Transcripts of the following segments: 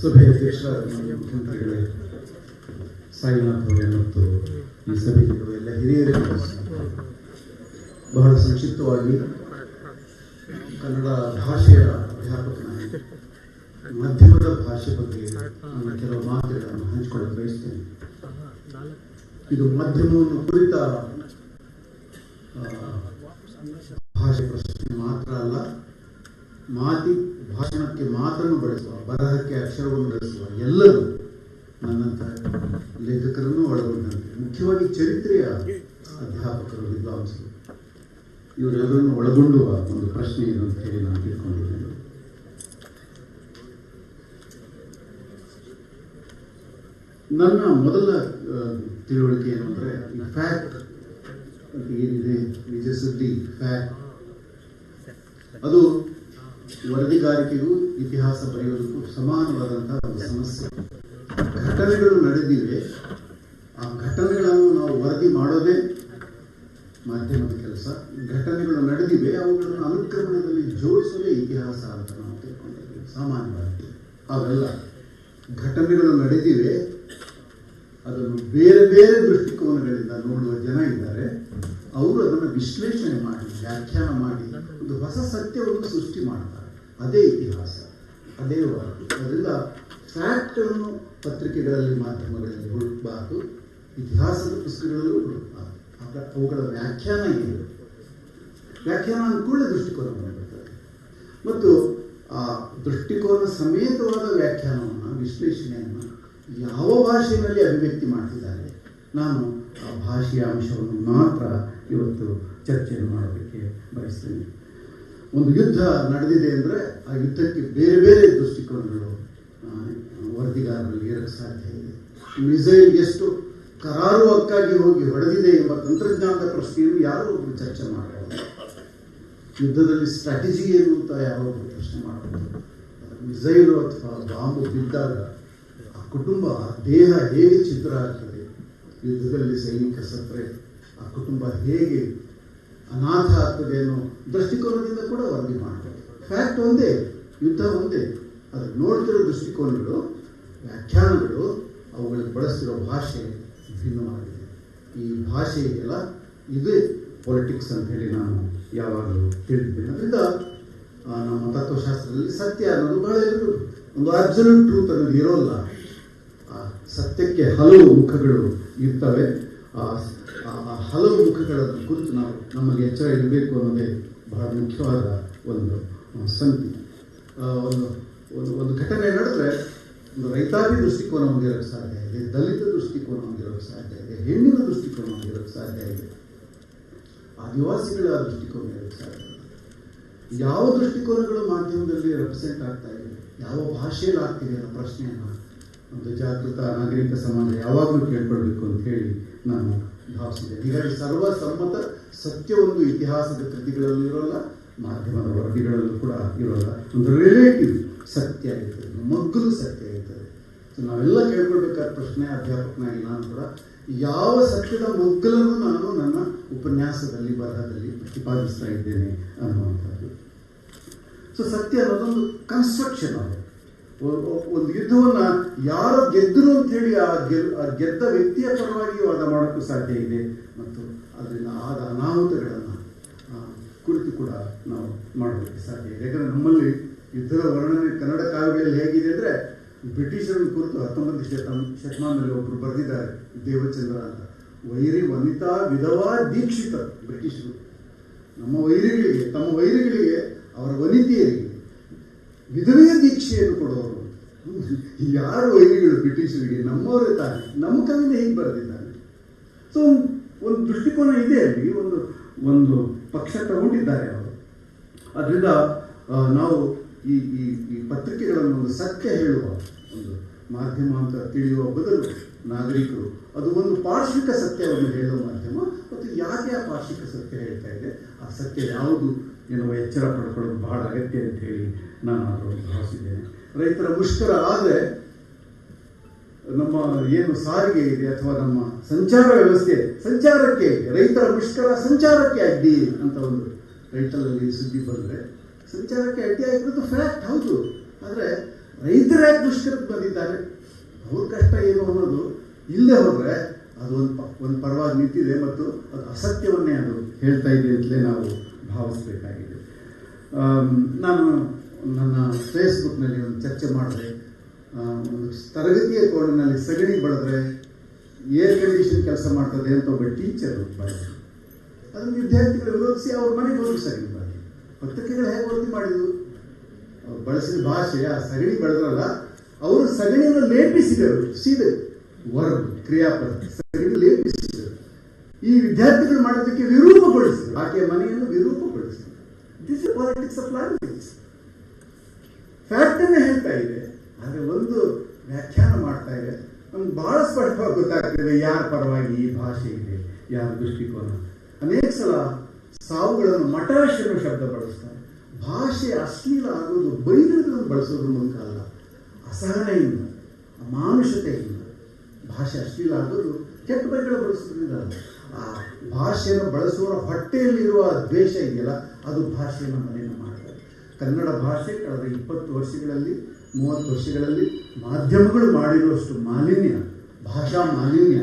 ಸಭೆಯ ಮುಖ್ಯಮಂತ್ರಿಗಳೇ ಸಾಯಿನಾಥ್ ಅವರೇ ಮತ್ತು ಈ ಸಭೆಯಲ್ಲಿರುವ ಎಲ್ಲ ಹಿರಿಯರೇ. ಬಹಳ ಸಂಕ್ಷಿಪ್ತವಾಗಿ ಕನ್ನಡ ಭಾಷೆಯ ಅಧ್ಯಾಪಕನಾಗಿ ಮಾಧ್ಯಮದ ಭಾಷೆ ಬಗ್ಗೆ ನಾನು ಕೆಲವು ಮಾತುಗಳನ್ನು ಹಂಚಿಕೊಳ್ಳಲು ಬಯಸ್ತೇನೆ ಇದು ಮಾಧ್ಯಮವನ್ನು ಕುರಿತ ಭಾಷೆ ಪ್ರಶ್ನೆ ಮಾತ್ರ ಅಲ್ಲ ಮಾತಿ ಭಾಷಣಕ್ಕೆ ಮಾತನ್ನು ಬಳಸುವ, ಬರಹಕ್ಕೆ ಅಕ್ಷರವನ್ನು ಬಳಸುವ ಎಲ್ಲರೂ ನನ್ನಂಥ ಲೇಖಕರನ್ನು ಒಳಗೊಂಡಂತೆ. ಮುಖ್ಯವಾಗಿ ಚರಿತ್ರೆಯ ಅಧ್ಯಾಪಕರು, ವಿದ್ವಾಂಸರು, ಇವರೆಲ್ಲರನ್ನು ಒಳಗೊಂಡುವ ಒಂದು ಪ್ರಶ್ನೆ ಇದು ಅಂತ ಹೇಳಿ ನಾನು ತಿಳ್ಕೊಂಡಿದ್ದೇನೆ. ನನ್ನ ಮೊದಲ ತಿಳುವಳಿಕೆ ಏನು ಅಂದರೆ ಫ್ಯಾಕ್ಟ್ ಏನಿದೆ? ನಿಜ ಸುದ್ದಿ ಫ್ಯಾಕ್ಟ್ ಅದು ವರದಿಗಾರಿಕೆಗೂ ಇತಿಹಾಸ ಬರೆಯೋದಕ್ಕೂ ಸಮಾನವಾದಂತಹ ಒಂದು ಸಮಸ್ಯೆ. ಘಟನೆಗಳು ನಡೆದಿವೆ. ಆ ಘಟನೆಗಳನ್ನು ನಾವು ವರದಿ ಮಾಡೋದೇ ಮಾಧ್ಯಮದ ಕೆಲಸ. ಘಟನೆಗಳು ನಡೆದಿವೆ, ಅವುಗಳನ್ನು ಅನುಕ್ರಮಣದಲ್ಲಿ ಜೋಡಿಸೋದೇ ಇತಿಹಾಸ ಅಂತ ನಾವು ತಿಳ್ಕೊಂಡಿದ್ದೀವಿ, ಸಾಮಾನ್ಯವಾಗಿ. ಅವೆಲ್ಲ ಘಟನೆಗಳು ನಡೆದಿವೆ. ಅದನ್ನು ಬೇರೆ ಬೇರೆ ದೃಷ್ಟಿಕೋನಗಳಿಂದ ನೋಡುವ ಜನ ಇದ್ದಾರೆ. ಅವರು ಅದನ್ನು ವಿಶ್ಲೇಷಣೆ ಮಾಡಿ, ವ್ಯಾಖ್ಯಾನ ಮಾಡಿ, ಒಂದು ಹೊಸ ಸತ್ಯವನ್ನು ಸೃಷ್ಟಿ ಮಾಡ್ತಾರೆ. ಅದೇ ಇತಿಹಾಸ, ಅದೇ ವಾರ್ತೆ ಅದರಿಂದ ಫ್ಯಾಕ್ಟನ್ನು ಪತ್ರಿಕೆಗಳಲ್ಲಿ ಮಾಧ್ಯಮಗಳಲ್ಲಿ ಹುಡುಕಬಾರ್ದು, ಇತಿಹಾಸದ ಪುಸ್ತಕಗಳಲ್ಲೂ ಹುಡುಕಬಾರ್ದು. ಅವುಗಳ ವ್ಯಾಖ್ಯಾನ ಇದೆ ವ್ಯಾಖ್ಯಾನ ಅನುಕೂಲ ದೃಷ್ಟಿಕೋನ ಮಾಡಿರುತ್ತದೆ ಮತ್ತು ಆ ದೃಷ್ಟಿಕೋನ ಸಮೇತವಾದ ವ್ಯಾಖ್ಯಾನವನ್ನು, ವಿಶ್ಲೇಷಣೆಯನ್ನು ಯಾವ ಭಾಷೆಯಲ್ಲಿ ಅಭಿವ್ಯಕ್ತಿ ಮಾಡ್ತಿದ್ದಾರೆ? ನಾನು ಆ ಭಾಷೆಯ ಅಂಶವನ್ನು ಮಾತ್ರ ಇವತ್ತು ಚರ್ಚೆಯನ್ನು ಮಾಡೋದಕ್ಕೆ ಬಯಸ್ತೇನೆ. ಒಂದು ಯುದ್ಧ ನಡೆದಿದೆ ಅಂದರೆ ಆ ಯುದ್ಧಕ್ಕೆ ಬೇರೆ ಬೇರೆ ದೃಷ್ಟಿಕೋನಗಳು ವರದಿಗಾರರಲ್ಲಿ ಇರಕ್ಕೆ ಸಾಧ್ಯ ಇದೆ. ಮಿಸೈಲ್ ಎಷ್ಟು ಕರಾರುವಕ್ಕಾಗಿ ಹೋಗಿ ಹೊಡೆದಿದೆ ಎಂಬ ತಂತ್ರಜ್ಞಾನದ ಪ್ರಶ್ನೆಯನ್ನು ಯಾರೂ ಒಬ್ಬರು ಚರ್ಚೆ ಮಾಡಬಹುದು ಯುದ್ಧದಲ್ಲಿ ಸ್ಟ್ರಾಟಜಿ ಏನು ಅಂತ ಯಾರೋ ಒಬ್ಬರು ಪ್ರಶ್ನೆ ಮಾಡಬಹುದು ಮಿಸೈಲು ಅಥವಾ ಬಾಂಬು ಬಿದ್ದಾಗ ಆ ಕುಟುಂಬ ದೇಹ ಹೇಗೆ ಚಿತ್ರ ಆಗ್ತದೆ ಯುದ್ಧದಲ್ಲಿ ಸೈನಿಕ ಸತ್ರೆ, ಆ ಕುಟುಂಬ ಹೇಗೆ ಅನಾಥ ಆಗ್ತದೇನೋ ದೃಷ್ಟಿಕೋನದಿಂದ ಕೂಡ ವರದಿ ಮಾಡ್ತಾರೆ. ಫ್ಯಾಕ್ಟ್ ಒಂದೇ, ಯುದ್ಧ ಒಂದೇ. ಅದು ನೋಡ್ತಿರೋ ದೃಷ್ಟಿಕೋನಗಳು, ವ್ಯಾಖ್ಯಾನಗಳು, ಅವುಗಳಿಗೆ ಬಳಸ್ತಿರೋ ಭಾಷೆ ಭಿನ್ನವಾಗಿದೆ. ಈ ಭಾಷೆ ಇದೆಯಲ್ಲ, ಇದೇ ಪೊಲಿಟಿಕ್ಸ್ ಅಂತ ಹೇಳಿ ನಾನು ಯಾವಾಗಲೂ ತಿಳಿದಿದ್ದೇನೆ ಅದರಿಂದ ನಮ್ಮ ತತ್ವಶಾಸ್ತ್ರದಲ್ಲಿ ಸತ್ಯ ಅನ್ನೋದು ಬಹಳ ಇರೋದು ಒಂದು ಅಬ್ಸಲ್ಯೂಟ್ ಟ್ರೂತ್ ಅನ್ನೋದು ಇರೋಲ್ಲ. ಸತ್ಯಕ್ಕೆ ಹಲವು ಮುಖಗಳು ಇರ್ತವೆ. ಆ ಹಲವು ಮುಖಗಳ ಕುರಿತು ನಾವು ನಮಗೆ ಎಚ್ಚರ ಇರಬೇಕು ಅನ್ನೋದೇ ಬಹಳ ಮುಖ್ಯವಾದ ಒಂದು ಸಂತಿ ಒಂದು ಒಂದು ಒಂದು ಘಟನೆ ನಡೆದ್ರೆ ಒಂದು ರೈತಾಪಿ ದೃಷ್ಟಿಕೋನ ಹೊಂದಿರೋಕ್ಕೆ ಸಾಧ್ಯ ಇದೆ, ದಲಿತ ದೃಷ್ಟಿಕೋನ ಹೊಂದಿರೋಕ್ಕೆ ಸಾಧ್ಯ ಇದೆ, ಹೆಣ್ಣಿನ ದೃಷ್ಟಿಕೋನ ಹೊಂದಿರೋಕ್ಕೆ ಸಾಧ್ಯ ಇದೆ, ಆದಿವಾಸಿಗಳ ದೃಷ್ಟಿಕೋನ ಇರೋಕ್ಕೆ ಸಾಧ್ಯ ಇದೆ. ಯಾವ ದೃಷ್ಟಿಕೋನಗಳು ಮಾಧ್ಯಮದಲ್ಲಿ ರೆಪ್ರೆಸೆಂಟ್ ಆಗ್ತಾ ಇದೆ ಯಾವ ಭಾಷೆಯಲ್ಲಿ ಆಗ್ತಿದೆ ಅನ್ನೋ ಪ್ರಶ್ನೆಯನ್ನು ಒಂದು ಜಾಗೃತ ನಾಗರಿಕ ಸಮಾಜ ಯಾವಾಗಲೂ ಕೇಳ್ಕೊಳ್ಬೇಕು ಅಂತ ಹೇಳಿ ನಾನು ಭಾವಿಸಿದೆ ಹೀಗಾಗಿ ಸತ್ಯ ಒಂದು ಇತಿಹಾಸದ ಕೃತಿಗಳಲ್ಲೂ ಇರೋಲ್ಲ, ಮಾಧ್ಯಮದ ವರದಿಗಳಲ್ಲೂ ಕೂಡ ಇರೋಲ್ಲ. ಒಂದು ರಿಲೇಟಿವ್ ಸತ್ಯ ಇರ್ತದೆ ಮಗ್ಗಲು ಸತ್ಯ ಇರ್ತದೆ. ನಾವೆಲ್ಲ ಕೇಳ್ಕೊಳ್ಬೇಕಾದ ಪ್ರಶ್ನೆ ಅಧ್ಯಾಪಕನಾಗಿ ನಾನು ಕೂಡ, ಯಾವ ಸತ್ಯದ ಮಗ್ಗಲನ್ನು ನಾನು ನನ್ನ ಉಪನ್ಯಾಸದಲ್ಲಿ, ಬರಹದಲ್ಲಿ ಪ್ರತಿಪಾದಿಸ್ತಾ ಇದ್ದೇನೆ ಅನ್ನುವಂಥದ್ದು. ಸೊ ಸತ್ಯ ಅನ್ನೋದೊಂದು ಕನ್ಸ್ಟ್ರಕ್ಷನ್ ಒ- ಒಂದು ಯುದ್ಧವನ್ನ ಯಾರು ಗೆದ್ದರು ಅಂತ ಹೇಳಿ ಆ ಗೆಲ್ ಆ ಗೆದ್ದ ವ್ಯಕ್ತಿಯ ಪರವಾಗಿ ವಾದ ಮಾಡೋಕ್ಕೂ ಸಾಧ್ಯ ಇದೆ. ಮತ್ತು ಅದರಿಂದ ಆದ ಅನಾಹುತಗಳನ್ನು ಕುರಿತು ಕೂಡ ನಾವು ಮಾಡೋದಕ್ಕೆ ಸಾಧ್ಯ ಇದೆ. ಯಾಕಂದ್ರೆ ನಮ್ಮಲ್ಲಿ ಯುದ್ಧದ ವರ್ಣನೆ ಕನ್ನಡ ಕಾವ್ಯಗಳಲ್ಲಿ ಹೇಗಿದೆ ಅಂದರೆ, ಬ್ರಿಟಿಷರನ್ನು ಕುರಿತು ಹತ್ತೊಂಬತ್ತು ಶತ, ಶತಮಾನದಲ್ಲಿ ಒಬ್ಬರು ಬರೆದಿದ್ದಾರೆ, ದೇವಚಂದ್ರ ಅಂತ. ವೈರಿ ವನಿತಾ ವಿಧವಾ ದೀಕ್ಷಿತ ಬ್ರಿಟಿಷರು. ನಮ್ಮ ವೈರಿಗಳಿಗೆ, ತಮ್ಮ ವೈರಿಗಳಿಗೆ ಅವರ ವನಿತೆಯರಿಗೆ ವಿಧವೆಯ ದೀಕ್ಷೆಯನ್ನು ಕೊಡೋರು ಯಾರು ವೈರಿಗಳು ಬ್ರಿಟಿಷರಿಗೆ ನಮ್ಮವರೇ ತಾನೆ. ನಮ್ಮ ಕವಿಯಿಂದ ಹೇಗೆ ಬರೆದಿದ್ದಾನೆ ಸೊ ಒಂದು ಒಂದು ದೃಷ್ಟಿಕೋನ ಇದೆ ಅಲ್ಲಿ. ಒಂದು ಒಂದು ಪಕ್ಷ ತಗೊಂಡಿದ್ದಾರೆ ಅವರು. ಅದರಿಂದ ನಾವು ಈ ಈ ಈ ಪತ್ರಿಕೆಗಳನ್ನು ಒಂದು ಸತ್ಯ ಹೇಳುವ ಒಂದು ಮಾಧ್ಯಮ ಅಂತ ತಿಳಿಯುವ ಬದಲು ನಾಗರಿಕರು, ಅದು ಒಂದು ಪಾರ್ಶ್ವಿಕ ಸತ್ಯವನ್ನು ಹೇಳುವ ಮಾಧ್ಯಮ ಮತ್ತು ಯಾಕೆ ಆ ಪಾರ್ಶ್ವಿಕ ಸತ್ಯ ಹೇಳ್ತಾ ಇದೆ ಆ ಸತ್ಯ ಯಾವುದು ಎನ್ನುವ ಎಚ್ಚರ ಪಡ್ಕೊಳ್ಳೋದು ಬಹಳ ಅಗತ್ಯ ಅಂತ ಹೇಳಿ ನಾನು ಅದರಲ್ಲಿ ಭಾವಿಸಿದ್ದೇನೆ. ರೈತರ ಮುಷ್ಕರ ಆದರೆ ನಮ್ಮ ಏನು ಸಾರಿಗೆ ಇದೆ ಅಥವಾ ನಮ್ಮ ಸಂಚಾರ ವ್ಯವಸ್ಥೆ ಸಂಚಾರಕ್ಕೆ ರೈತರ ಮುಷ್ಕರ ಸಂಚಾರಕ್ಕೆ ಅಡ್ಡಿ ಅಂತ ಒಂದು ರೈತರಲ್ಲಿ ಸುದ್ದಿ ಬಂದರೆ ಸಂಚಾರಕ್ಕೆ ಅಡ್ಡಿ ಆಗಿರೋದು ಫ್ಯಾಕ್ಟ್ ಹೌದು. ಆದರೆ ರೈತರ ಮುಷ್ಕರಕ್ಕೆ ಬಂದಿದ್ದಾರೆ. ಅವ್ರ ಕಷ್ಟ ಏನು ಅನ್ನೋದು ಇಲ್ಲದೆ ಹೋದರೆ ಅದು ಒಂದು ಒಂದು ಪರವಾಗಿ ನಿಂತಿದೆ ಮತ್ತು ಅದು ಅಸತ್ಯವನ್ನೇ ಅದು ಹೇಳ್ತಾ ಇದೆ ಅಂತಲೇ ನಾವು ಭಾವಿಸಬೇಕಾಗಿದೆ. ನಾನು ನನ್ನ ಫೇಸ್ಬುಕ್ನಲ್ಲಿ ಒಂದು ಚರ್ಚೆ ಮಾಡಿದೆ. ಒಂದು ತರಗತಿಯ ಕೋಣಿನಲ್ಲಿ ಸಗಣಿ ಬಳದ್ರೆ ಏರ್ ಕಂಡೀಷನ್ ಕೆಲಸ ಮಾಡ್ತದೆ ಅಂತ ಒಬ್ಬ ಟೀಚರ್ ಬಳಸಿದ್ರು ಅದನ್ನು ವಿದ್ಯಾರ್ಥಿಗಳು ವಿರೋಧಿಸಿ ಅವ್ರ ಮನೆಗೆ ಹೋಗಿ ಸಗಣಿ ಬಳಸಿ ಪತ್ರಿಕೆಗಳು ಹೇಗೆ ವರದಿ ಮಾಡಿದ್ರು ಬಳಸಿದ ಭಾಷೆ, ಆ ಸಗಣಿ ಬೆಳೆದ್ರಲ್ಲ ಅವರು ಸಗಣಿಯನ್ನು ಲೇಪಿಸಿದರು, ಸೀದೆ ವರ್ಬ್ ಕ್ರಿಯಾಪದ. ಈ ವಿದ್ಯಾರ್ಥಿಗಳು ಮಾಡೋದಕ್ಕೆ ವಿರೂಪಗೊಳಿಸಿ ಆಕೆಯ ಮನೆಯನ್ನು ವಿರೂಪಗೊಳಿಸಿ this is politics of language fact ಹೇಳ್ತಾ ಇದೆ. ಆದರೆ ಒಂದು ವ್ಯಾಖ್ಯಾನ ಮಾಡ್ತಾ ಇದೆ. ನಮ್ಗೆ ಬಹಳ ಸ್ಪಷ್ಟವಾಗಿ ಗೊತ್ತಾಗ್ತದೆ ಯಾರ ಪರವಾಗಿ ಈ ಭಾಷೆ ಇದೆ, ಯಾರ ದೃಷ್ಟಿಕೋನ. ಅನೇಕ ಸಲ ಸಾವುಗಳನ್ನು ಮಟಾಶ್ ಅನ್ನೋ ಶಬ್ದ ಬಳಸ್ತಾರೆ. ಭಾಷೆ ಅಶ್ಲೀಲ ಆಗೋದು ಬೈದನ್ನು ಬಳಸೋದ್ರ ಮೂಲಕ ಅಲ್ಲ. ಅಸಹನೆಯಿಂದ ಅಮಾನುಷತೆಯಿಂದ ಭಾಷೆ ಅಶ್ಲೀಲ ಆಗೋದು ಕೆಟ್ಟ ಬೈಗಳು ಬಳಸೋದ್ರಿಂದ ಅಲ್ಲ. ಭಾಷೆಯನ್ನು ಬಳಸುವವರ ಹೊಟ್ಟೆಯಲ್ಲಿರುವ ದ್ವೇಷ ಇದೆಯಲ್ಲ, ಅದು ಭಾಷೆಯನ್ನು ಮಲಿನ ಮಾಡ್ತಾರೆ ಕನ್ನಡ ಭಾಷೆ ಕಳೆದ ಇಪ್ಪತ್ತು ವರ್ಷಗಳಲ್ಲಿ, ಮೂವತ್ತು ವರ್ಷಗಳಲ್ಲಿ ಮಾಧ್ಯಮಗಳು ಮಾಡಿರುವಷ್ಟು ಮಾಲಿನ್ಯ, ಭಾಷಾ ಮಾಲಿನ್ಯ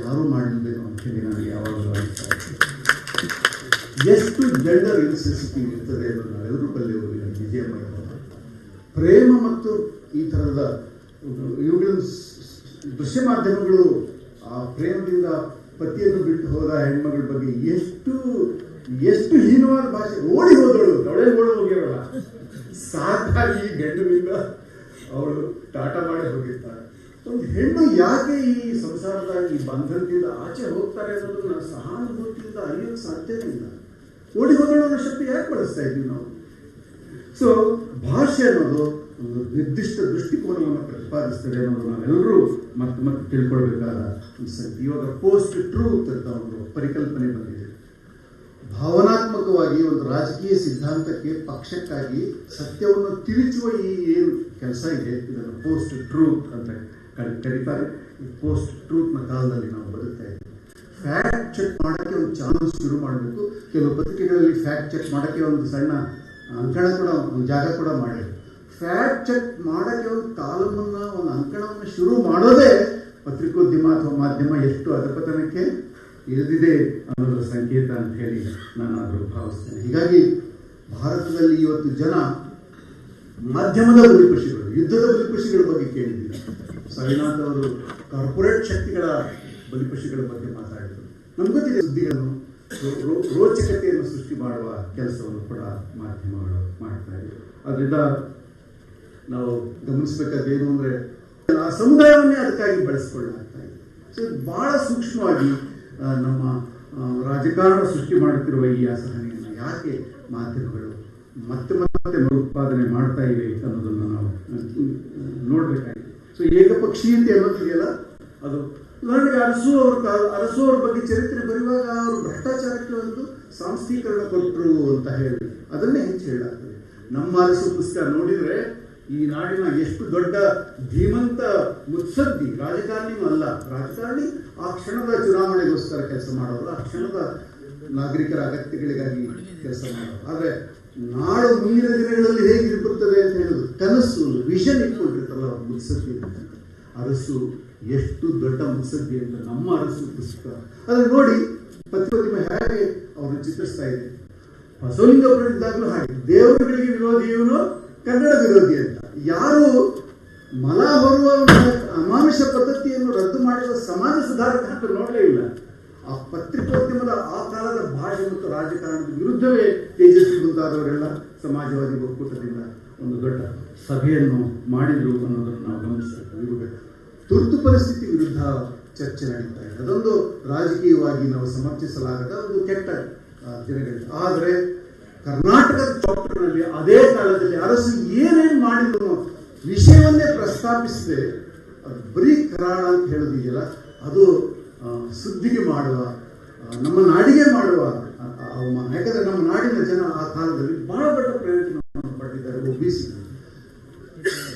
ಯಾರೂ ಮಾಡಿರಬೇಕು ಅಂತೇಳಿ ನನಗೆ ಯಾವಾಗಲೂ ಅನಿಸ್ತಾ ಎಷ್ಟು ಜೆಂಡರ್ ಇನ್ಸೆನ್ಸಿಟಿವ್ ಇರ್ತದೆ ಅನ್ನೋದು ನಾವೆಲ್ಲರೂ ವಿಜಯ ವಿಜಯಮಯ ಪ್ರೇಮ ಮತ್ತು ಈ ಥರದ ಇವುಗಳನ್ನು ದೃಶ್ಯ ಮಾಧ್ಯಮಗಳು ಆ ಪ್ರೇಮದಿಂದ ಪತಿಯನ್ನು ಬಿಟ್ಟು ಹೋದ ಹೆಣ್ಮಗಳ ಬಗ್ಗೆ ಎಷ್ಟು ಎಷ್ಟು ಹೀನವಾದ ಭಾಷೆ. ಓಡಿ ಹೋದಳು. ಅವಳೇ ಓಡಿ ಹೋಗ್ಯವಳ ಸಾಕಾಗಿ ಈ ಗಂಡನಿಂದ ಅವಳು ಟಾಟ ಮಾಡಿ ಹೋಗಿರ್ತಾರೆ ಒಂದು ಹೆಣ್ಣು ಯಾಕೆ ಈ ಸಂಸಾರದ ಈ ಬಂಧನದಿಂದ ಆಚೆ ಹೋಗ್ತಾರೆ ಅನ್ನೋದನ್ನ ಸಹಾನುಭೂತಿಯಿಂದ ಅರಿಯೋಕೆ ಸಾಧ್ಯವಿಲ್ಲ ಇಲ್ಲ. ಓಡಿ ಹೋದಳು ಅನ್ನೋ ಶಕ್ತಿ ಯಾಕೆ ಬಳಸ್ತಾ ಇದ್ದೀವಿ ನಾವು? ಸೊ ಭಾಷೆ ಅನ್ನೋದು ನಿರ್ದಿಷ್ಟ ದೃಷ್ಟಿಕೋನವನ್ನು ಪ್ರತಿಪಾದಿಸ್ತದೆ ಅನ್ನೋದು ನಾವೆಲ್ಲರೂ ಮತ್ತೆ ಮತ್ತೆ ತಿಳ್ಕೊಳ್ಬೇಕಾದ ಒಂದು ಇವಾಗ ಪೋಸ್ಟ್ ಟ್ರೂತ್ ಅಂತ ಒಂದು ಪರಿಕಲ್ಪನೆ ಬಂದಿದೆ. ಭಾವನಾತ್ಮಕವಾಗಿ ಒಂದು ರಾಜಕೀಯ ಸಿದ್ಧಾಂತಕ್ಕೆ ಪಕ್ಷಕ್ಕಾಗಿ ಸತ್ಯವನ್ನು ತಿಳಿಸುವ ಈ ಏನು ಕೆಲಸ ಇದೆ, ಇದನ್ನು ಪೋಸ್ಟ್ ಟ್ರೂತ್ ಅಂತ ಕರಿ- ಕರೀತಾರೆ. ಪೋಸ್ಟ್ ಟ್ರೂತ್ನ ಕಾಲದಲ್ಲಿ ನಾವು ಬದುಕ್ತಾ ಇದ್ದೀವಿ. ಫ್ಯಾಕ್ಟ್ ಚೆಕ್ ಮಾಡೋಕ್ಕೆ ಒಂದು ಚಾನಲ್ ಶುರು ಮಾಡಬೇಕು. ಕೆಲವು ಪತ್ರಿಕೆಗಳಲ್ಲಿ ಫ್ಯಾಕ್ಟ್ ಚೆಕ್ ಮಾಡೋಕ್ಕೆ ಒಂದು ಸಣ್ಣ ಅಂಕಣ ಕೂಡ, ಒಂದು ಜಾಗ ಕೂಡ ಮಾಡಿದ್ರು ಫ್ಯಾಕ್ಟ್ ಚೆಕ್ ಮಾಡೋಕ್ಕೆ ಒಂದು ಕಾಲಮನ್ನು, ಒಂದು ಅಂಕಣವನ್ನು ಶುರು ಮಾಡೋದೇ ಪತ್ರಿಕೋದ್ಯಮ ಅಥವಾ ಮಾಧ್ಯಮ ಎಷ್ಟು ಅಧಪತನಕ್ಕೆ ಇಳಿದಿದೆ ಅನ್ನೋದರ ಸಂಕೇತ ಅಂತ ಹೇಳಿ ನಾನಾದರೂ ಭಾವಿಸ್ತೇನೆ. ಹೀಗಾಗಿ ಭಾರತದಲ್ಲಿ ಇವತ್ತು ಜನ ಮಾಧ್ಯಮದ ಬಲಿಪಶಿಗಳು ಯುದ್ಧದ ಬಲಿಪಶಿಗಳ ಬಗ್ಗೆ ಕೇಳಿದ್ದೀವಿ ಸಾಯಿನಾಥ್ ಅವರು ಕಾರ್ಪೊರೇಟ್ ಶಕ್ತಿಗಳ ಬಲಿಪಶಿಗಳ ಬಗ್ಗೆ ಮಾತಾಡಿದರು. ನಮ್ಗೆ ಗೊತ್ತಿದೆ ಸುದ್ದಿಗಳನ್ನು ರೋಚಕತೆಯನ್ನು ಸೃಷ್ಟಿ ಮಾಡುವ ಕೆಲಸವನ್ನು ಕೂಡ ಮಾಧ್ಯಮಗಳು ಮಾಡ್ತಾ ಇವೆ ಅದರಿಂದ ನಾವು ಗಮನಿಸಬೇಕಾದೇನು ಅಂದರೆ, ಆ ಸಮುದಾಯವನ್ನೇ ಅದಕ್ಕಾಗಿ ಬಳಸ್ಕೊಳ್ಳಲಾಗ್ತಾ ಇದೆ ಸೊ ಬಹಳ ಸೂಕ್ಷ್ಮವಾಗಿ ನಮ್ಮ ರಾಜಕಾರಣ ಸೃಷ್ಟಿ ಮಾಡುತ್ತಿರುವ ಈ ಅಸಹನೆಯನ್ನು ಯಾಕೆ ಮಾಧ್ಯಮಗಳು ಮತ್ತೆ ಮತ್ತೆ ಮರುತ್ಪಾದನೆ ಮಾಡ್ತಾ ಇವೆ ಅನ್ನೋದನ್ನು ನಾವು ನೋಡಬೇಕಾಗಿದೆ. ಸೊ ಏಕಪಕ್ಷೀಯತೆ ಅನ್ನೋದಿದೆಯಲ್ಲ ಅದು ಉದಾಹರಣೆಗೆ ಅರಸು ಅವ್ರ ಅರಸು ಅವ್ರ ಬಗ್ಗೆ ಚರಿತ್ರೆ ಬರೆಯುವಾಗ ಅವರು ಭ್ರಷ್ಟಾಚಾರಕ್ಕೆ ಒಂದು ಸಾಂಸ್ಥೀಕರಣ ಕೊಟ್ಟರು ಅಂತ ಹೇಳಿ, ಅದನ್ನೇ ಹೆಚ್ಚು ಹೇಳಾಗ್ತದೆ ನಮ್ಮ ಅರಸು ಪುಸ್ತಕ ನೋಡಿದ್ರೆ ಈ ನಾಡಿನ ಎಷ್ಟು ದೊಡ್ಡ ಧೀಮಂತ ಮುತ್ಸದ್ದಿ, ರಾಜಕಾರಣಿನೂ ಅಲ್ಲ. ರಾಜಕಾರಣಿ ಆ ಕ್ಷಣದ ಚುನಾವಣೆಗೋಸ್ಕರ ಕೆಲಸ ಮಾಡೋರು, ಆ ಕ್ಷಣದ ನಾಗರಿಕರ ಅಗತ್ಯಗಳಿಗಾಗಿ ಕೆಲಸ ಮಾಡೋರು. ಆದರೆ ನಾಡು ಮುಂದಿನ ದಿನಗಳಲ್ಲಿ ಹೇಗಿರ್ಬಿಡ್ತದೆ ಅಂತ ಹೇಳೋದು? ಕನಸು ವಿಷನ್ ಇಟ್ಕೊಂಡಿರ್ತಾರಲ್ಲ ಅವ್ರ ಮುತ್ಸದ್ದಿ ಅರಸು ಎಷ್ಟು ದೊಡ್ಡ ಮುತ್ಸದ್ದಿ ಅಂತ ನಮ್ಮ ಅರಸು ಪುಸ್ತಕ ಅದನ್ನ ನೋಡಿ ಪತ್ರಿಮ ಹೇಗೆ ಅವರು ಚಿತ್ರಿಸ್ತಾ ಇದೆ ಬಸವಲಿಂಗಪುರದ್ದಾಗಲೂ ಹಾಗೆ. ದೇವರುಗಳಿಗೆ ವಿರೋಧಿ ಇವನು ಕನ್ನಡ ವಿರೋಧಿ ಅಂತ. ಯಾರು ಮಲ ಹೊರುವ ಅಮಾನುಷ ಪದ್ಧತಿಯನ್ನು ರದ್ದು ಮಾಡಿರುವ ಸಮಾಜ ಸುಧಾರಕ ಅಂತ ನೋಡಲೇ ಇಲ್ಲ. ಆ ಪತ್ರಿಕೋದ್ಯಮದ ಆ ಕಾಲದ ಭಾಷೆ ಮತ್ತು ರಾಜಕಾರಣದ ವಿರುದ್ಧವೇ ತೇಜಸ್ವಿ ಮುಂತಾದವರೆಲ್ಲ ಸಮಾಜವಾದಿ ಒಕ್ಕೂಟದಿಂದ ಒಂದು ದೊಡ್ಡ ಸಭೆಯನ್ನು ಮಾಡಿದ್ರು ಅನ್ನೋದನ್ನು ನಾವು ಗಮನಿಸಬೇಕು. ತುರ್ತು ಪರಿಸ್ಥಿತಿ ವಿರುದ್ಧ ಚರ್ಚೆ ನಡೀತಾ ಇದೆ. ಅದೊಂದು ರಾಜಕೀಯವಾಗಿ ನಾವು ಸಮರ್ಥಿಸಲಾಗದ ಒಂದು ಕೆಟ್ಟ ದಿನಗಳಿದೆ ಆದರೆ ಕರ್ನಾಟಕದ ಚಾಪ್ಟರ್ನಲ್ಲಿ ಅದೇ ಕಾಲದಲ್ಲಿ ಅರಸು ಏನೇನು ಮಾಡಿದ್ರು ವಿಷಯವನ್ನೇ ಪ್ರಸ್ತಾಪಿಸಿದೆ. ಅದು ಬರೀ ಕರಾಳ ಅಂತ ಹೇಳೋದಿದೆಯಲ್ಲ, ಅದು ಸುದ್ದಿಗೆ ಮಾಡುವ ನಮ್ಮ ನಾಡಿಗೆ ಮಾಡುವ ಅವಮಾನ. ಯಾಕಂದ್ರೆ ನಮ್ಮ ನಾಡಿನ ಜನ ಆ ಕಾಲದಲ್ಲಿ ಬಹಳ ದೊಡ್ಡ ಪ್ರಯೋಜನವನ್ನು ಪಡೆದಿದ್ದಾರೆ. ಒಬಿಸಿ,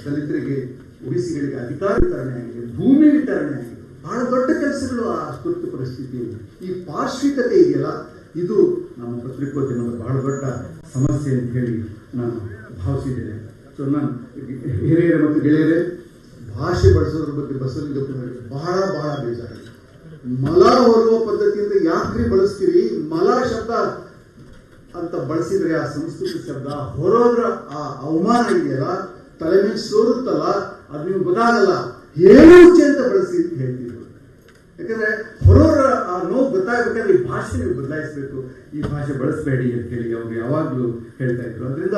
ದಲಿತರಿಗೆ, ಒಬಿಸಿಗಳಿಗೆ ಅಧಿಕಾರ ವಿತರಣೆ ಆಗಿದೆ, ಭೂಮಿ ವಿತರಣೆ ಆಗಿದೆ. ಬಹಳ ದೊಡ್ಡ ಕೆಲಸಗಳು ಆ ತುರ್ತು ಪರಿಸ್ಥಿತಿಯಲ್ಲಿ. ಈ ಪಾರ್ಶ್ವಿಕತೆ ಇದೆಯಲ್ಲ ಇದು ನಮ್ಮ ಪತ್ರಿಕೋದ್ಯಮದ ಬಹಳ ದೊಡ್ಡ ಸಮಸ್ಯೆ ಅಂತ ಹೇಳಿ ನಾನು ಭಾವಿಸಿದ್ದೇನೆ. ಸೊ ನಾನು ಹಿರಿಯರೇ ಮತ್ತು ಗೆಳೆಯರೇ, ಭಾಷೆ ಬಳಸೋದ್ರ ಬಗ್ಗೆ ಬಸವಲಿಂಗ ಬಹಳ ಬಹಳ ಬೇಜಾರಿದೆ ಮಲ ಹೊರುವ ಪದ್ಧತಿಯಿಂದ ಯಾಕ್ರಿ ಬಳಸ್ತೀರಿ ಮಲ ಶಬ್ದ ಅಂತ ಬಳಸಿದ್ರೆ ಆ ಸಂಸ್ಕೃತಿ ಶಬ್ದ ಹೊರೋದ್ರ ಆ ಅವಮಾನ ಇದೆಯಲ್ಲ, ತಲೆ ಮೇಲೆ ಸೋರುತ್ತಲ್ಲ ಅದು ನೀವು ಗೊತ್ತಾಗಲ್ಲ ಏನು ಅಂತ ಬಳಸಿ ಅಂತ ಹೇಳ್ತೀವಿ. ಯಾಕಂದ್ರೆ ಹೊರೋರ ಆ ನೋವು ಗೊತ್ತಾಗಬೇಕಾದ್ರೆ ಈ ಭಾಷೆ ನೀವು ಬದಲಾಯಿಸಬೇಕು. ಈ ಭಾಷೆ ಬಳಸಬೇಡಿ ಅಂತ ಹೇಳಿ ಅವ್ರು ಯಾವಾಗಲೂ ಹೇಳ್ತಾ ಇದ್ರು. ಅದರಿಂದ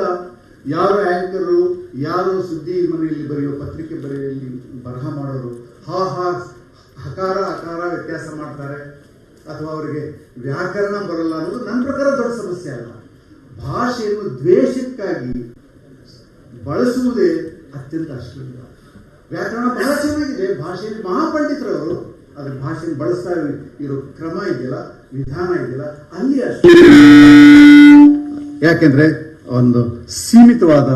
ಯಾರು ಆಂಕರು, ಯಾರು ಸುದ್ದಿ ಮನೆಯಲ್ಲಿ ಬರೆಯೋ ಪತ್ರಿಕೆ ಬರೆಯಲ್ಲಿ ಬರಹ ಮಾಡೋರು, ಹಾ ಹಾ, ಹಕಾರ ಹಕಾರ ವ್ಯತ್ಯಾಸ ಮಾಡ್ತಾರೆ. ಅಥವಾ ಅವರಿಗೆ ವ್ಯಾಕರಣ ಬರಲ್ಲ ಅನ್ನೋದು ನನ್ನ ಪ್ರಕಾರ ದೊಡ್ಡ ಸಮಸ್ಯೆ ಅಲ್ಲ. ಭಾಷೆಯನ್ನು ದ್ವೇಷಕ್ಕಾಗಿ ಬಳಸುವುದೇ ಅತ್ಯಂತ ಅಶ್ಲೀಲ. ವ್ಯಾಕರಣ ಬಹಳ ಚೆನ್ನಾಗಿದೆ. ಭಾಷೆಯಲ್ಲಿ ಮಹಾಪಂಡಿತರು ಅವರು ಅದ್ರ ಭಾಷೆನ ಬಳಸ್ತಾ ಇರೋ ಕ್ರಮ ಇದೆಯಲ್ಲ, ವಿಧಾನ ಇದೆಯಲ್ಲ, ಅಲ್ಲಿ ಯಾಕೆಂದ್ರೆ ಒಂದು ಸೀಮಿತವಾದ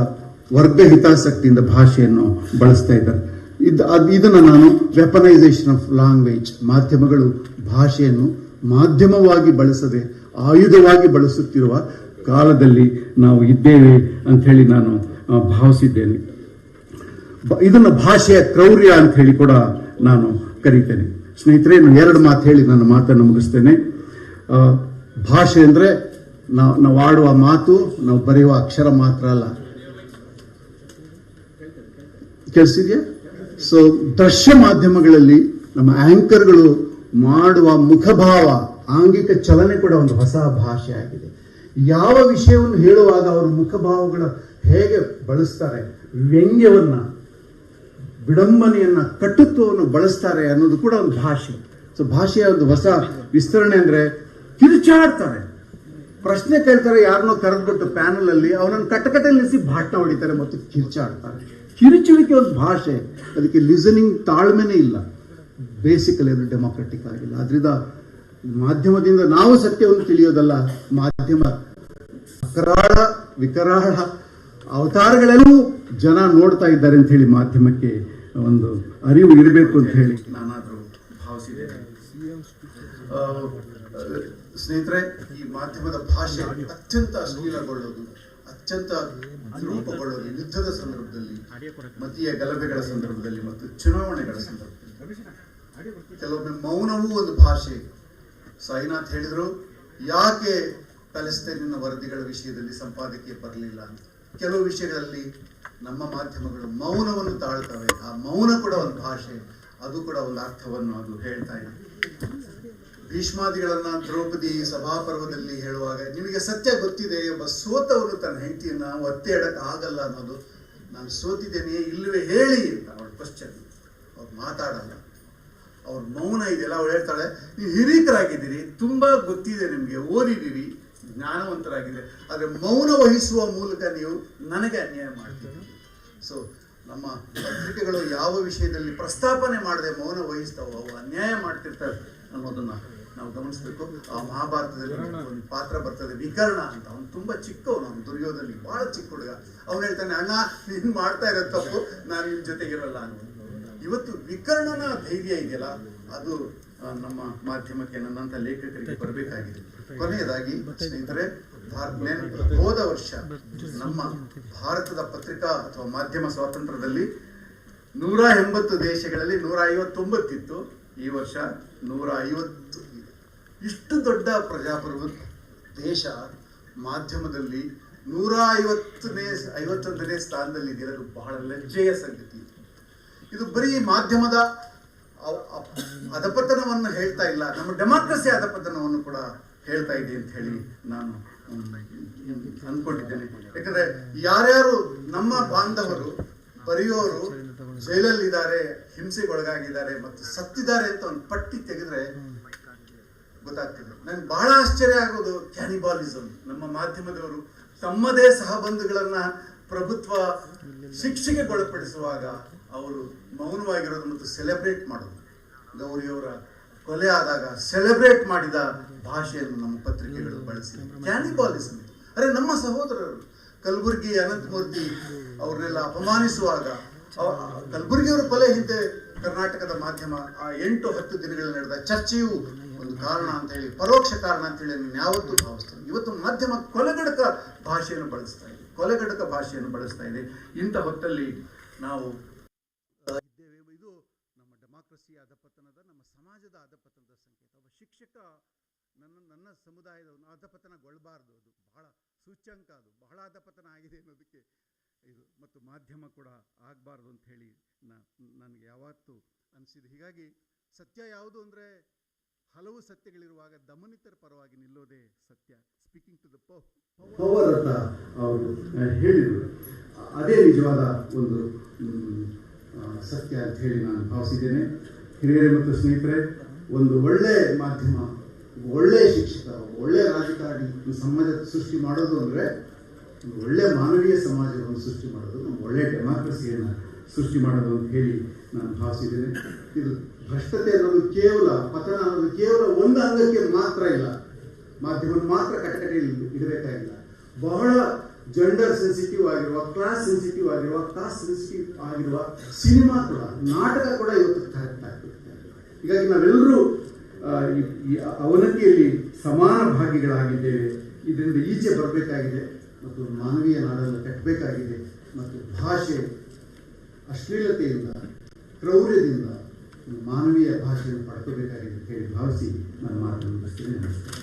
ವರ್ಗ ಹಿತಾಸಕ್ತಿಯಿಂದ ಭಾಷೆಯನ್ನು ಬಳಸ್ತಾ ಇದ್ದಾರೆ. ಇದು ಇದನ್ನು ನಾನು ವೆಪನೈಸೇಷನ್ ಆಫ್ ಲ್ಯಾಂಗ್ವೇಜ್ ಮಾಧ್ಯಮಗಳು ಭಾಷೆಯನ್ನು ಮಾಧ್ಯಮವಾಗಿ ಬಳಸದೆ ಆಯುಧವಾಗಿ ಬಳಸುತ್ತಿರುವ ಕಾಲದಲ್ಲಿ ನಾವು ಇದ್ದೇವೆ ಅಂತ ಹೇಳಿ ನಾನು ಭಾವಿಸಿದ್ದೇನೆ. ಇದನ್ನು ಭಾಷೆಯ ಕ್ರೌರ್ಯ ಅಂತ ಹೇಳಿ ಕೂಡ ನಾನು ಕರೀತೇನೆ. ಸ್ನೇಹಿತರೆ ಎರಡು ಮಾತು ಹೇಳಿ ನನ್ನ ಮಾತನ್ನು ಮುಗಿಸ್ತೇನೆ. ಭಾಷೆ ಅಂದರೆ ನಾವು ನಾವು ಆಡುವ ಮಾತು, ನಾವು ಬರೆಯುವ ಅಕ್ಷರ ಮಾತ್ರ ಅಲ್ಲ. ಕೇಳಿಸಿದ್ಯಾ ಸೊ ದೃಶ್ಯ ಮಾಧ್ಯಮಗಳಲ್ಲಿ ನಮ್ಮ ಆಂಕರ್ಗಳು ಮಾಡುವ ಮುಖಭಾವ, ಆಂಗಿಕ ಚಲನೆ ಕೂಡ ಒಂದು ಹೊಸ ಭಾಷೆ ಆಗಿದೆ. ಯಾವ ವಿಷಯವನ್ನು ಹೇಳುವಾಗ ಅವರು ಮುಖಭಾವಗಳ ಹೇಗೆ ಬಳಸ್ತಾರೆ, ವ್ಯಂಗ್ಯವನ್ನ ವಿಡಂಬನೆಯನ್ನ ಕಟುತ್ವವನ್ನು ಬಳಸ್ತಾರೆ ಅನ್ನೋದು ಕೂಡ ಒಂದು ಭಾಷೆ. ಸೊ ಭಾಷೆಯ ಒಂದು ಹೊಸ ವಿಸ್ತರಣೆ ಅಂದ್ರೆ ಕಿರುಚಾಡ್ತಾರೆ. ಪ್ರಶ್ನೆ ಕೇಳ್ತಾರೆ, ಯಾರನ್ನೋ ಕರೆದ್ಬಿಟ್ಟು ಪ್ಯಾನಲ್ ಅಲ್ಲಿ ಅವನನ್ನು ಕಟ್ಟಕಟ್ಟೆ ನಿಲ್ಲಿಸಿ ಭಾಷಣ ಹೊಡಿತಾರೆ ಮತ್ತು ಕಿರುಚಾಡ್ತಾರೆ. ಕಿರುಚುವಿಕೆ ಒಂದು ಭಾಷೆ. ಅದಕ್ಕೆ ಲಿಸನಿಂಗ್ ತಾಳ್ಮೆನೇ ಇಲ್ಲ. ಬೇಸಿಕಲಿ ಅದು ಡೆಮೋಕ್ರೆಟಿಕ್ ಆಗಿಲ್ಲ. ಅದರಿಂದ ಮಾಧ್ಯಮದಿಂದ ನಾವು ಸತ್ಯವನ್ನು ತಿಳಿಯೋದಲ್ಲ, ಮಾಧ್ಯಮ ಅಕರಾಳ, ವಿಕರಾಳ ಅವತಾರಗಳೆಲ್ಲವೂ ಜನ ನೋಡ್ತಾ ಇದ್ದಾರೆ ಅಂತ ಹೇಳಿ ಮಾಧ್ಯಮಕ್ಕೆ ಒಂದು ಅರಿವು ಇರಬೇಕು ಅಂತ ಹೇಳಿ. ನಾನಾದರೂ ಭಾವಿಸಿದ್ದೇನೆ ಸ್ನೇಹಿತರೆ, ಈ ಮಾಧ್ಯಮದ ಭಾಷೆ ಅತ್ಯಂತ ಅಶ್ಲೀಲಗೊಳ್ಳೋದು, ಅತ್ಯಂತ ರೂಪಗೊಳ್ಳೋದು ಯುದ್ಧದ ಸಂದರ್ಭದಲ್ಲಿ, ಮತೀಯ ಗಲಭೆಗಳ ಸಂದರ್ಭದಲ್ಲಿ ಮತ್ತು ಚುನಾವಣೆಗಳ ಸಂದರ್ಭದಲ್ಲಿ. ಕೆಲವೊಮ್ಮೆ ಮೌನವೂ ಒಂದು ಭಾಷೆ. ಸಾಯಿನಾಥ್ ಹೇಳಿದ್ರು, ಯಾಕೆ ಪ್ಯಾಲೆಸ್ತೈನಿನ ವರದಿಗಳ ವಿಷಯದಲ್ಲಿ ಸಂಪಾದಕೀಯ ಬರಲಿಲ್ಲ? ಕೆಲವು ವಿಷಯಗಳಲ್ಲಿ ನಮ್ಮ ಮಾಧ್ಯಮಗಳು ಮೌನವನ್ನು ತಾಳ್ತವೆ. ಆ ಮೌನ ಕೂಡ ಒಂದು ಭಾಷೆ. ಅದು ಕೂಡ ಒಂದು ಅರ್ಥವನ್ನು ಅದು ಹೇಳ್ತಾ ಇದೆ. ಭೀಷ್ಮಾದಿಗಳನ್ನ ದ್ರೌಪದಿ ಸಭಾಪರ್ವದಲ್ಲಿ ಹೇಳುವಾಗ, ನಿಮಗೆ ಸತ್ಯ ಗೊತ್ತಿದೆ ಒಬ್ಬ ಸೋತವನು ತನ್ನ ಹೆಂಡತಿಯನ್ನ ಒತ್ತೆ ಇಡಕ್ ಆಗಲ್ಲ ಅನ್ನೋದು ನಾನು ಸೋತಿದ್ದೇನೆ, ಇಲ್ಲವೇ ಹೇಳಿ ಅಂತ ಅವಳ ಕ್ವಶನ್ ಅವ್ರು ಮಾತಾಡಲ್ಲ. ಅವ್ರ ಮೌನ ಇದೆಯಲ್ಲ, ಅವಳು ಹೇಳ್ತಾಳೆ, ನೀವು ಹಿರೀಕರಾಗಿದ್ದೀರಿ, ತುಂಬಾ ಗೊತ್ತಿದೆ ನಿಮಗೆ, ಓದಿದ್ದೀರಿ ಜ್ಞಾನವಂತರಾಗಿದೆ ಆದರೆ ಮೌನ ವಹಿಸುವ ಮೂಲಕ ನೀವು ನನಗೆ ಅನ್ಯಾಯ ಮಾಡ್ತೀರಿ. ಸೊ ನಮ್ಮ ಪತ್ರಿಕೆಗಳು ಯಾವ ವಿಷಯದಲ್ಲಿ ಪ್ರಸ್ತಾಪನೆ ಮಾಡದೆ ಮೌನ ವಹಿಸ್ತಾವೋ ಅವು ಅನ್ಯಾಯ ಮಾಡ್ತಿರ್ತಾರೆ ಅನ್ನೋದನ್ನ ನಾವು ಗಮನಿಸಬೇಕು. ಆ ಮಹಾಭಾರತದಲ್ಲಿ ಒಂದು ಪಾತ್ರ ಬರ್ತದೆ. ವಿಕರ್ಣ ಅಂತ. ಅವನು ತುಂಬಾ ಚಿಕ್ಕವನು. ಅವನು ದುರ್ಯೋಧನಿಗೆ ಬಹಳ ಚಿಕ್ಕ ಹುಡುಗ. ಅವನು ಹೇಳ್ತಾನೆ ಅಣ್ಣ ನೀನ್ ಮಾಡ್ತಾ ಇರೋ ತಪ್ಪು. ನಾನು ನಿಮ್ ಜೊತೆಗಿರಲ್ಲ ಅಂತ ಇವತ್ತು ವಿಕರ್ಣನ ಧೈರ್ಯ ಇದೆಯಲ್ಲ ಅದು ನಮ್ಮ ಮಾಧ್ಯಮಕ್ಕೆ ನನ್ನಂತ ಲೇಖಕರಿಗೆ ಬರಬೇಕಾಗಿದೆ. ಕೊನೆಯದಾಗಿ ಸ್ನೇಹಿತರೆ ಹೋದ ವರ್ಷ ನಮ್ಮ ಭಾರತದ ಪತ್ರಿಕಾ ಅಥವಾ ಮಾಧ್ಯಮ ಸ್ವಾತಂತ್ರ್ಯದಲ್ಲಿ ನೂರ ಎಂಬತ್ತು ದೇಶಗಳಲ್ಲಿ ನೂರ ಐವತ್ತೊಂಬತ್ತಿತ್ತು ಈ ವರ್ಷ ನೂರ ಐವತ್ತು. ಇಷ್ಟು ದೊಡ್ಡ ಪ್ರಜಾಪ್ರಭು ದೇಶ ಮಾಧ್ಯಮದಲ್ಲಿ ನೂರ ಐವತ್ತನೇ ಐವತ್ತೊಂದನೇ ಸ್ಥಾನದಲ್ಲಿ ಇದೆಯಲ್ಲ ಬಹಳ ಲಜ್ಜೆಯ ಸಂಗತಿ. ಇದು ಬರೀ ಮಾಧ್ಯಮದ ಅಧಪತನವನ್ನು ಹೇಳ್ತಾ ಇಲ್ಲ. ನಮ್ಮ ಡೆಮಾಕ್ರಸಿ ಅಧಪತನವನ್ನು ಕೂಡ ಹೇಳ್ತಾ ಇದೆ ಅಂತ ಹೇಳಿ ನಾನು ಅಂದ್ಕೊಂಡಿದ್ದೇನೆ. ಯಾಕಂದ್ರೆ ಯಾರ್ಯಾರು ನಮ್ಮ ಬಾಂಧವರು ಬರೆಯೋರು ಜೈಲಲ್ಲಿದ್ದಾರೆ, ಹಿಂಸೆಗೊಳಗಾಗಿದ್ದಾರೆ ಮತ್ತು ಸತ್ತಿದ್ದಾರೆ ಅಂತ ಒಂದು ಪಟ್ಟಿ ತೆಗೆದ್ರೆ ಗೊತ್ತಾಗ್ತದೆ ನನ್ಗೆ ಬಹಳ ಆಶ್ಚರ್ಯ ಆಗೋದು ಕ್ಯಾನಿಬಾಲಿಸಂ. ನಮ್ಮ ಮಾಧ್ಯಮದವರು ತಮ್ಮದೇ ಸಹಬಂಧುಗಳನ್ನ ಪ್ರಭುತ್ವ ಶಿಕ್ಷೆಗೆ ಒಳಪಡಿಸುವಾಗ ಅವರು ಮೌನವಾಗಿರೋದು ಮತ್ತು ಸೆಲೆಬ್ರೇಟ್ ಮಾಡೋದು. ಗೌರಿಯವರ ಕೊಲೆ ಆದಾಗ ಸೆಲೆಬ್ರೇಟ್ ಮಾಡಿದ ಭಾಷೆಯನ್ನು ನಮ್ಮ ಪತ್ರಿಕೆಗಳು ಬಳಸಿ ಕ್ಯಾನಿಬಾಲಿಸಮ್ ಅರೆ ನಮ್ಮ ಸಹೋದರರು ಕಲಬುರ್ಗಿ ಅನಂತಮೂರ್ತಿ ಅವ್ರನ್ನೆಲ್ಲ ಅಪಮಾನಿಸುವಾಗ ಕಲಬುರ್ಗಿಯವರ ಕೊಲೆ ಹಿಂದೆ ಕರ್ನಾಟಕದ ಮಾಧ್ಯಮ ಆ ಎಂಟು ಹತ್ತು ದಿನಗಳಲ್ಲಿ ನಡೆದ ಚರ್ಚೆಯು ಒಂದು ಕಾರಣ ಅಂತ ಹೇಳಿ ಪರೋಕ್ಷ ಕಾರಣ ಅಂತ ಹೇಳಿ ನಾನು ಯಾವತ್ತೂ ಭಾವಿಸ್ತೇನೆ. ಇವತ್ತು ಮಾಧ್ಯಮ ಕೊಲೆಗಡಕ ಭಾಷೆಯನ್ನು ಬಳಸ್ತಾ ಇದೆ. ಕೊಲೆಗಡಕ ಭಾಷೆಯನ್ನು ಬಳಸ್ತಾ ಇದೆ. ಇಂಥ ಹೊತ್ತಲ್ಲಿ ನಾವು ಇದ್ದೇವೆ. ಇದು ನಮ್ಮ ಡೆಮಾಕ್ರಸಿಯ ಅಧಪತನದ ನಮ್ಮ ಸಮಾಜದ ಅಧಪತನದ ಸಂಕೇತ. ಒಬ್ಬ ಶಿಕ್ಷಕ ನನ್ನ ನನ್ನ ಸಮುದಾಯದವನು ಅಧಪತನಗೊಳ್ಳಬಾರ್ದು ಅದು. ಬಹಳ ಸೂಚ್ಯಂಕ ಅದು. ಬಹಳ ಅಧಪತನ ಆಗಿದೆ ಅನ್ನೋದಕ್ಕೆ ಇದು ಮತ್ತು ಮಾಧ್ಯಮ ಕೂಡ ಆಗಬಾರ್ದು ಅಂತ ಹೇಳಿ ನನಗೆ ಯಾವತ್ತೂ ಅನಿಸಿದೆ. ಹೀಗಾಗಿ ಸತ್ಯ ಯಾವುದು ಅಂದರೆ ಹಲವು ಸತ್ಯಗಳಿರುವಾಗ ದಮನಿತರ ಪರವಾಗಿ ನಿಲ್ಲೋದೇ ಸತ್ಯ. ಸ್ಪೀಕಿಂಗ್ ಟು ದ ಪವರ್ ಅಂತ ಅವರು ಹೇಳಿದರು. ಅದೇ ನಿಜವಾದ ಒಂದು ಸತ್ಯ ಅಂತ ಹೇಳಿ ನಾನು ಭಾವಿಸಿದ್ದೇನೆ. ಹಿರಿಯರೇ ಮತ್ತು ಸ್ನೇಹಿತರೆ, ಒಂದು ಒಳ್ಳೆ ಮಾಧ್ಯಮ ಒಳ್ಳೆಯ ಶಿಕ್ಷಕ ಒಳ್ಳೆಯ ರಾಜಕಾರಣಿ ಸಮಾಜ ಸೃಷ್ಟಿ ಮಾಡೋದು ಅಂದರೆ ಒಳ್ಳೆ ಮಾನವೀಯ ಸಮಾಜವನ್ನು ಸೃಷ್ಟಿ ಮಾಡೋದು ನಮ್ಮ ಒಳ್ಳೆಯ ಡೆಮಾಕ್ರಸಿಯನ್ನು ಸೃಷ್ಟಿ ಮಾಡೋದು ಅಂತ ಹೇಳಿ ನಾನು ಭಾವಿಸಿದ್ದೇನೆ. ಇದು ಭ್ರಷ್ಟತೆ ಅನ್ನೋದು ಕೇವಲ, ಪತನ ಅನ್ನೋದು ಕೇವಲ ಒಂದು ಅಂಗಕ್ಕೆ ಮಾತ್ರ ಇಲ್ಲ. ಮಾಧ್ಯಮ ಮಾತ್ರ ಕಟಕಟೆಯಲ್ಲಿ ಇಡಬೇಕಾಗಿಲ್ಲ. ಬಹಳ ಜೆಂಡರ್ ಸೆನ್ಸಿಟಿವ್ ಆಗಿರುವ ಕ್ಲಾಸ್ ಸೆನ್ಸಿಟಿವ್ ಆಗಿರುವ ಕಾಸ್ಟ್ ಸೆನ್ಸಿಟಿವ್ ಆಗಿರುವ ಸಿನಿಮಾ ಕೂಡ, ನಾಟಕ ಕೂಡ ಇವತ್ತು ಕರೆಕ್ಟ್ ಆಗ್ಬೇಕು ಹೀಗಾಗಿ ನಾವೆಲ್ಲರೂ ಈ- ಅವನತಿಯಲ್ಲಿ ಸಮಾನ ಭಾಗಿಗಳಾಗಿದ್ದೇವೆ. ಇದರಿಂದ ಈಚೆ ಬರಬೇಕಾಗಿದೆ ಮತ್ತು ಮಾನವೀಯ ನಾಡನ್ನು ಕಟ್ಟಬೇಕಾಗಿದೆ ಮತ್ತು ಭಾಷೆ ಅಶ್ಲೀಲತೆಯಿಂದ, ಕ್ರೌರ್ಯದಿಂದ ಮಾನವೀಯ ಭಾಷೆಯನ್ನು ಪಡ್ಕೋಬೇಕಾಗಿದೆ ಅಂತ ಹೇಳಿ ಭಾವಿಸಿ ನನ್ನ ಮಾತನ್ನು ನಮಸ್ಕಾರ.